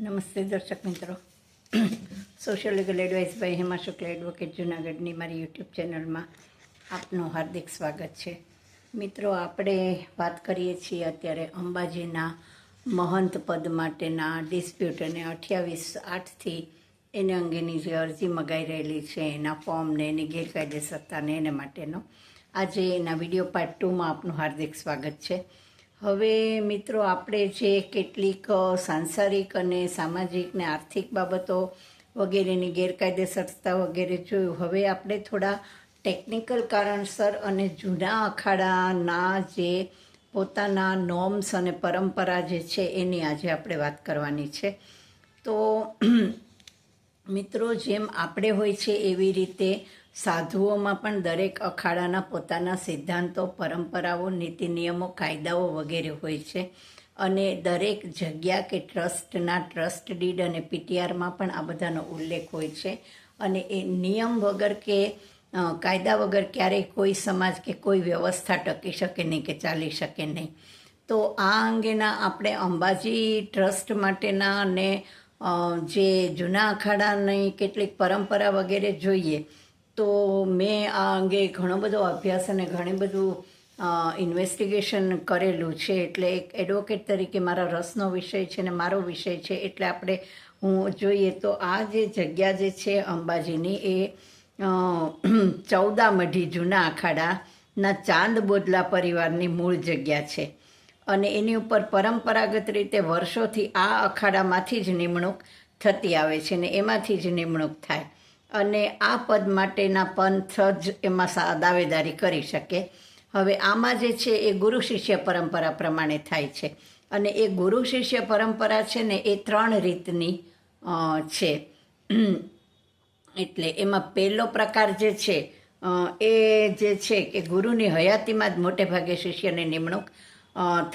નમસ્તે દર્શક મિત્રો. Social legal advice Hema Shukla advocate જુનાગઢની મારી યુટ્યુબ ચેનલમાં આપનું હાર્દિક સ્વાગત છે. મિત્રો, આપણે વાત કરીએ છીએ અત્યારે અંબાજીના મહંત પદ માટેના ડિસ્પ્યુટ અને અઠ્યાવીસ આઠથી એને અંગેની જે અરજી મગાઈ રહેલી છે, એના ફોર્મને એની ગેરકાયદેસરતાને, એને માટેનો. આજે એના વીડિયો પાર્ટ ટુમાં આપનું હાર્દિક સ્વાગત છે. હવે મિત્રો, આપણે જે કેટલીક સાંસારિક અને સામાજિક ને આર્થિક બાબતો વગેરેની ગેરકાયદેસરતા વગેરે જોયું. હવે આપણે થોડા ટેકનિકલ કારણસર અને જૂના અખાડાના જે પોતાના નોર્મ્સ અને પરંપરા જે છે, એની આજે આપણે વાત કરવાની છે. તો, મિત્રો, જેમ આપણે હોય છે, એવી રીતે સાધુઓમાં પણ દરેક અખાડાના પોતાના સિદ્ધાંતો, પરંપરાઓ, નીતિ નિયમો, કાયદાઓ વગેરે હોય છે અને દરેક જગ્યા કે ટ્રસ્ટના ટ્રસ્ટ ડીડ અને પીટીઆરમાં પણ આ બધાનો ઉલ્લેખ હોય છે અને એ નિયમ વગર કે કાયદા વગર ક્યારેય કોઈ સમાજ કે કોઈ વ્યવસ્થા ટકી શકે નહીં કે ચાલી શકે નહીં. તો આ અંગેના આપણે અંબાજી ટ્રસ્ટ માટેના અને જે જૂના અખાડાની કેટલીક પરંપરા વગેરે જોઈએ તો મેં આ અંગે ઘણો બધો અભ્યાસ અને ઘણી બધું ઇન્વેસ્ટિગેશન કરેલું છે. એટલે એક એડવોકેટ તરીકે મારા રસનો વિષય છે ને મારો વિષય છે. એટલે આપણે હું જોઈએ તો આ જે જગ્યા જે છે અંબાજીની એ ચૌદા મઢી જૂના અખાડાના ચાંદ બોદલા પરિવારની મૂળ જગ્યા છે. અને એની ઉપર પરંપરાગત રીતે વર્ષોથી આ અખાડામાંથી જ નિમણૂક થતી આવે છે ને એમાંથી જ નિમણૂક થાય. અને આ પદ માટેના પંથ જ એમાં દાવેદારી કરી શકે. હવે આમાં જે છે એ ગુરુ શિષ્ય પરંપરા પ્રમાણે થાય છે. અને એ ગુરુ શિષ્ય પરંપરા છે ને એ ત્રણ રીતની છે. એટલે એમાં પહેલો પ્રકાર જે છે એ જે છે કે ગુરુની હયાતીમાં જ મોટે ભાગે શિષ્યની નિમણૂક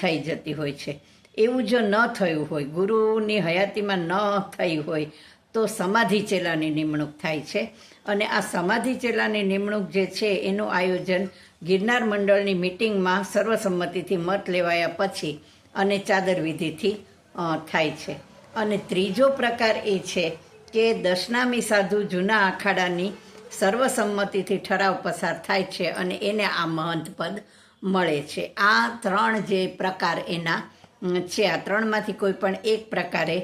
થઈ જતી હોય છે. એવું જો ન થયું હોય, ગુરુની હયાતીમાં ન થઈ હોય તો સમાધિ ચેલાની નિમણૂક થાય છે. અને આ સમાધિ ચેલાની નિમણૂક જે છે, એનું આયોજન ગિરનાર મંડળની મિટિંગમાં સર્વસંમતિથી મત લેવાયા પછી અને ચાદર વિધિથી થાય છે. અને ત્રીજો પ્રકાર એ છે કે દશનામી સાધુ જૂના અખાડાની સર્વસંમતિથી ઠરાવ પસાર થાય છે અને એને આ મહંત પદ મળે છે. આ ત્રણ જે પ્રકાર એના છે. આ ત્રણમાંથી કોઈ પણ એક પ્રકારે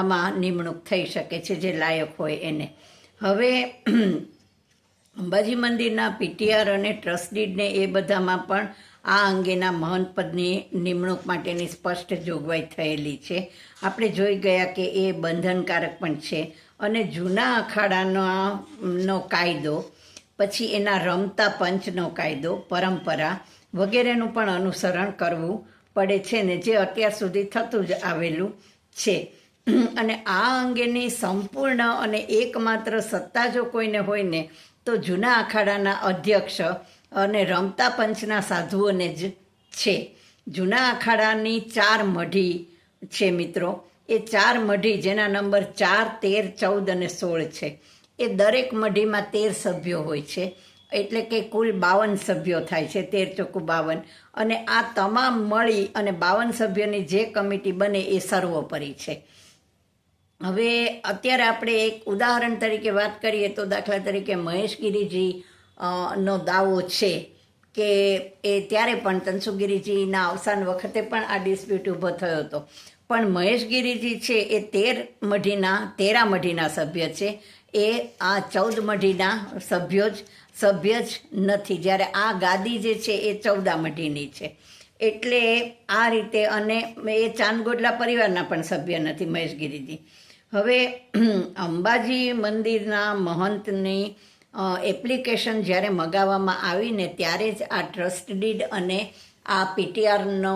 આમાં નિમણૂક થઈ શકે છે જે લાયક હોય એને. હવે અંબાજી મંદિરના પીટીઆર અને ટ્રસ્ટીડને એ બધામાં પણ આ અંગેના મહંત પદની નિમણૂક માટેની સ્પષ્ટ જોગવાઈ થયેલી છે. આપણે જોઈ ગયા કે એ બંધનકારક પણ છે અને જૂના અખાડાનો કાયદો, પછી એના રમતા પંચનો કાયદો, પરંપરા વગેરેનું પણ અનુસરણ કરવું પડે છે ને જે અત્યાર સુધી થતું જ આવેલું છે. અને આ અંગેની સંપૂર્ણ અને એકમાત્ર સત્તા જો કોઈને હોય ને, તો જૂના અખાડાના અધ્યક્ષ અને રમતા પંચના સાધુઓને જ છે. જૂના અખાડાની ચાર મઢી છે મિત્રો. એ ચાર મઢી જેના નંબર ચાર, તેર, ચૌદ અને સોળ છે. એ દરેક મઢીમાં તેર સભ્યો હોય છે. એટલે કે કુલ બાવન સભ્યો થાય છે, તેર ચોખ્ખું બાવન. અને આ તમામ મળી અને બાવન સભ્યોની જે કમિટી બને એ સર્વોપરી છે. હવે અત્યારે આપણે એક ઉદાહરણ તરીકે વાત કરીએ તો દાખલા તરીકે મહેશગીરીજી નો દાવો છે કે એ ત્યારે પણ તનસુગીરીજીના અવસાન વખતે પણ આ ડિસ્પ્યુટ ઊભો થયો હતો. પણ મહેશગીરીજી છે એ તેર મઢીના, તેરા મઢીના સભ્ય છે. એ આ ચૌદ મઢીના સભ્યો જ, સભ્ય જ નથી. જ્યારે આ ગાદી જે છે એ ચૌદા મઢીની છે. એટલે આ રીતે અને એ ચાંદગોડલા પરિવારના પણ સભ્ય નથી મહેશગીરીજી હવે અંબાજી મંદિરના મહંતની એપ્લિકેશન જ્યારે મગાવવામાં આવીને ત્યારે જ આ ટ્રસ્ટ ડીડ અને આ પીટીઆરનો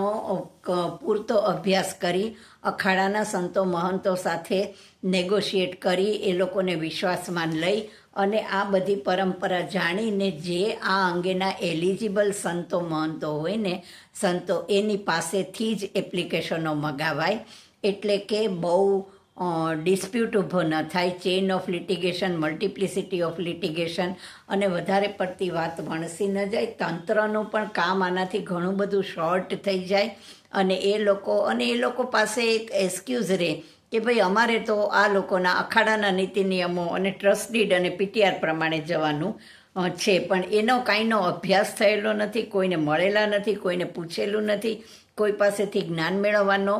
પૂરતો અભ્યાસ કરી અખાડાના સંતો મહંતો સાથે નેગોશિએટ કરી એ લોકોને વિશ્વાસમાં લઈ અને આ બધી પરંપરા જાણીને જે આ અંગેના એલિજિબલ સંતો મહંતો હોય ને, સંતો એની પાસેથી જ એપ્લિકેશનો મગાવાય. એટલે કે બહુ ડિસ્પ્યુટ ઊભો ન થાય chain of litigation multiplicity of litigation અને વધારે પડતી વાત વણસી ન જાય, તંત્રનું પણ કામ આનાથી ઘણું બધું શોર્ટ થઈ જાય અને એ લોકો, અને એ લોકો પાસે એક એક્સક્યુઝ રહે કે ભાઈ અમારે તો આ લોકોના અખાડાના નીતિ નિયમો અને ટ્રસ્ટ ડીડ અને પીટીઆર પ્રમાણે જવાનું છે. પણ એનો કાંઈનો અભ્યાસ થયેલો નથી, કોઈને મળેલા નથી, કોઈને પૂછેલું નથી, કોઈ પાસેથી જ્ઞાન મેળવવાનો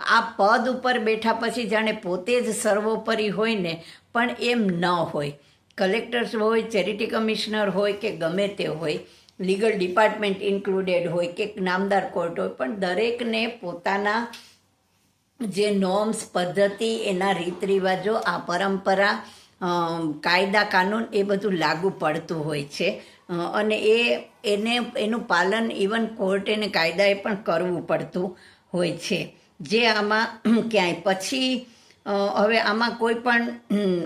આ પદ ઉપર બેઠા પછી જાણે પોતે જ સર્વોપરી હોય ને, પણ એમ ન હોય. કલેક્ટર્સ હોય, ચેરિટી કમિશનર હોય કે ગમે તે હોય, લીગલ ડિપાર્ટમેન્ટ ઇન્ક્લુડેડ હોય કે નામદાર કોર્ટ હોય, પણ દરેકને પોતાના જે નોર્મ્સ પદ્ધતિ, એના રીત રિવાજો આ પરંપરા કાયદા, કાનૂન એ બધું લાગુ પડતું હોય છે. અને એ, એને, એનું પાલન ઇવન કોર્ટ અને કાયદાએ પણ કરવું પડતું હોય છે. જે આમાં ક્યાંય પછી હવે આમાં કોઈ પણ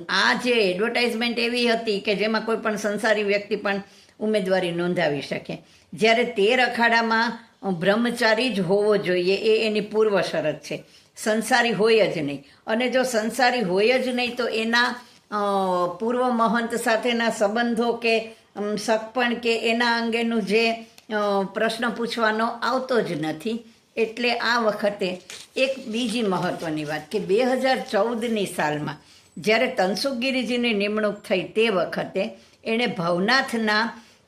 આ જે એડવર્ટાઇઝમેન્ટ એવી હતી કે જેમાં કોઈ પણ સંસારી વ્યક્તિ પણ ઉમેદવારી નોંધાવી શકે. જ્યારે તેર અખાડામાં બ્રહ્મચારી જ હોવો જોઈએ એ એની પૂર્વ શરત છે. સંસારી હોય જ નહીં. અને જો સંસારી હોય જ નહીં તો એના પૂર્વ મહંત સાથેના સંબંધો કે સગપણ કે એના અંગેનું જે પ્રશ્ન પૂછવાનો આવતો જ નથી. એટલે આ વખતે એક બીજી મહત્વની વાત કે બે હજાર ચૌદની સાલમાં જ્યારે તનસુખગીરીજીની નિમણૂક થઈ તે વખતે એણે ભવનાથના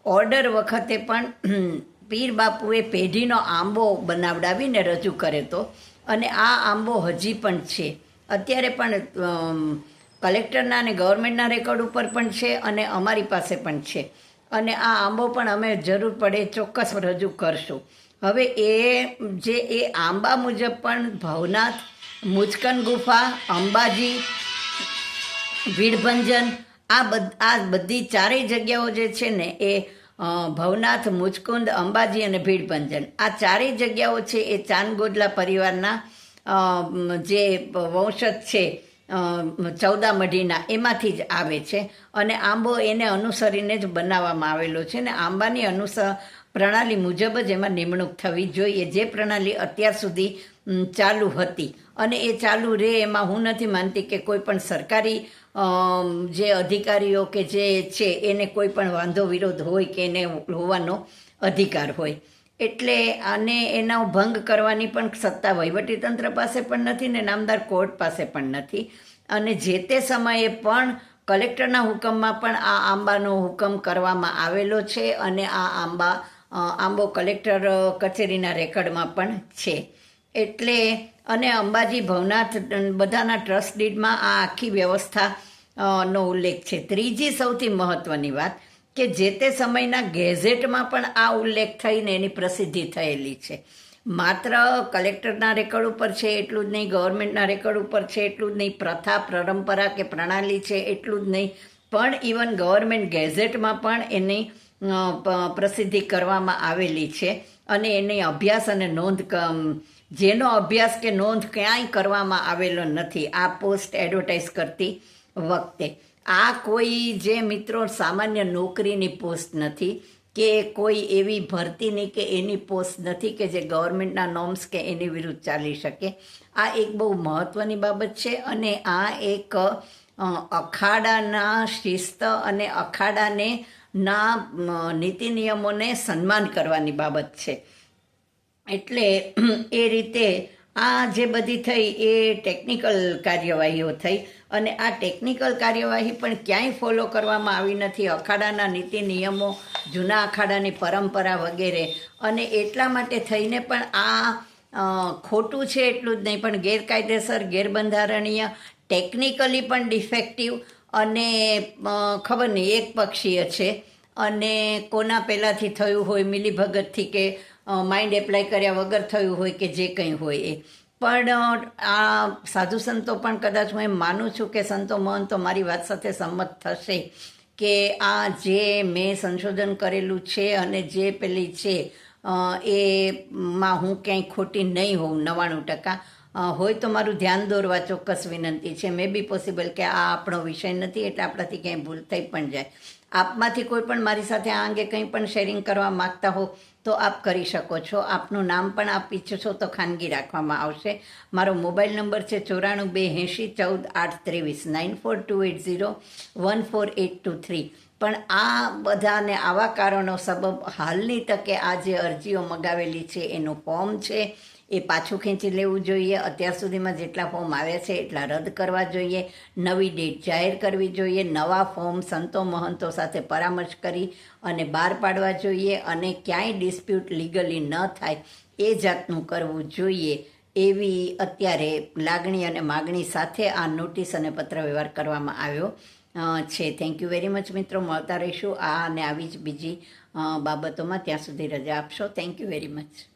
ઓર્ડર વખતે પણ પીર બાપુએ પેઢીનો આંબો બનાવડાવીને રજૂ કર્યો હતો. અને આ આંબો હજી પણ છે. અત્યારે પણ કલેક્ટરના અને ગવર્મેન્ટના રેકોર્ડ ઉપર પણ છે અને અમારી પાસે પણ છે. અને આ આંબો પણ અમે જરૂર પડે ચોક્કસ રજૂ કરશું. હવે એ જે એ આંબા મુજબ પણ ભવનાથ, મુચકન ગુફા, અંબાજી ભીડભંજન આ બધ, આ બધી ચારેય જગ્યાઓ જે છે ને એ ભવનાથ, મુચકુંદ, અંબાજી અને ભીડભંજન આ ચારેય જગ્યાઓ છે એ ચાંદગોડલા પરિવારના જે વંશજ છે ચૌદા મઢીના, એમાંથી જ આવે છે. અને આંબો એને અનુસરીને જ બનાવવામાં આવેલો છે ને આંબાની અનુસર પ્રણાલી મુજબ જ એમાં નિમણૂક થવી જોઈએ. જે પ્રણાલી અત્યાર સુધી ચાલુ હતી અને એ ચાલુ રહે એમાં હું નથી માનતી કે કોઈ પણ સરકારી જે અધિકારીઓ કે જે છે એને કોઈ પણ વાંધો, વિરોધ હોય કે એને હોવાનો અધિકાર હોય. એટલે આને એનો ભંગ કરવાની પણ સત્તા વહીવટીતંત્ર પાસે પણ નથી ને નામદાર કોર્ટ પાસે પણ નથી. અને જે તે સમયે પણ કલેક્ટરના હુકમમાં પણ આ આંબાનો હુકમ કરવામાં આવેલો છે અને આ આંબા આંબો કલેક્ટર કચેરીના રેકર્ડમાં પણ છે. એટલે, અને અંબાજી ભવનાથ બધાના ટ્રસ્ટ ડીડમાં આ આખી વ્યવસ્થા નો ઉલ્લેખ છે. ત્રીજી સૌથી મહત્વની વાત કે જે તે સમયના ગેઝેટમાં પણ આ ઉલ્લેખ થઈને એની પ્રસિદ્ધિ થયેલી છે. માત્ર કલેક્ટરના રેકોર્ડ ઉપર છે એટલું જ નહીં, ગવર્મેન્ટના રેકોર્ડ ઉપર છે એટલું જ નહીં, પ્રથા, પરંપરા કે પ્રણાલી છે એટલું જ નહીં. પણ ઇવન ગવર્મેન્ટ ગેઝેટમાં પણ એની પ્રસિદ્ધિ કરવામાં આવેલી છે. અને એની અભ્યાસ અને નોંધ જેનો અભ્યાસ કે નોંધ ક્યાંય કરવામાં આવેલો નથી, આ પોસ્ટ એડવર્ટાઇઝ કરતી વખતે. આ કોઈ જે મિત્રો સામાન્ય નોકરીની પોસ્ટ નથી, કે કોઈ એવી ભરતીની કે એની પોસ્ટ નથી કે જે ગવર્મેન્ટના નોર્મ્સ કે એની વિરુદ્ધ ચાલી શકે. આ એક બહુ મહત્ત્વની બાબત છે અને આ એક અખાડાના શિસ્ત અને અખાડાને ના નીતિ નિયમોને સન્માન કરવાની બાબત છે. એટલે એ રીતે આ જે બધી થઈ એ ટેકનિકલ કાર્યવાહીઓ થઈ અને આ ટેકનિકલ કાર્યવાહી પણ ક્યાંય ફોલો કરવામાં આવી નથી. અખાડાના નીતિ નિયમો, જૂના અખાડાની પરંપરા વગેરે અને એટલા માટે થઈને પણ આ ખોટું છે એટલું જ નહીં, પણ ગેરકાયદેસર, ગેરબંધારણીય, ટેકનિકલી પણ ડિફેક્ટિવ અને ખબર નહીં, એક પક્ષીય છે. અને કોના પહેલાંથી થયું હોય મિલીભગતથી કે માઇન્ડ એપ્લાય કર્યા વગર થયું હોય કે જે કંઈ હોય એ. પણ આ સાધુ સંતો પણ કદાચ હું એમ માનું છું કે સંતો મહંતો મારી વાત સાથે સંમત થશે કે આ જે મેં સંશોધન કરેલું છે અને જે પેલી છે એમાં હું ક્યાંય ખોટી નહીં હોઉં, નવ્વાણું ટકા. હોય તો મારું ધ્યાન દોરવા ચોક્કસ વિનંતી છે. મે બી પોસિબલ કે આ આપણો વિષય નથી એટલે આપણાથી ક્યાંય ભૂલ થઈ પણ જાય. આપમાંથી કોઈ પણ મારી સાથે આ અંગે કંઈ પણ શેરિંગ કરવા માગતા હો તો આપ કરી શકો છો. આપનું નામ પણ આપ ઈચ્છો તો ખાનગી રાખવામાં આવશે. મારો મોબાઈલ નંબર છે ચોરાણું બે એંશી ચૌદ આઠ ત્રેવીસ nine four two eight zero one four eight two three. પણ આ બધાને આવા કારણો સબબ હાલની તકે આ જે અરજીઓ મગાવેલી છે એનું ફોર્મ છે. એ પાછું ખેંચી લેવું જોઈએ. અત્યાર સુધીમાં જેટલા ફોર્મ આવ્યા છે એટલા રદ કરવા જોઈએ. નવી ડેટ જાહેર કરવી જોઈએ. નવા ફોર્મ સંતો મહંતો સાથે પરામર્શ કરી અને બહાર પાડવા જોઈએ અને ક્યાંય ડિસ્પ્યુટ લીગલી ન થાય એ જાતનું કરવું જોઈએ એવી અત્યારે લાગણી અને માગણી સાથે આ નોટિસ અને પત્રવ્યવહાર કરવામાં આવ્યો છે. થેન્ક યુ વેરી મચ મિત્રો. મળતા રહીશું. આ અને આવી જ બીજી બાબતોમાં ત્યાં સુધી રજા આપશો. Thank you very much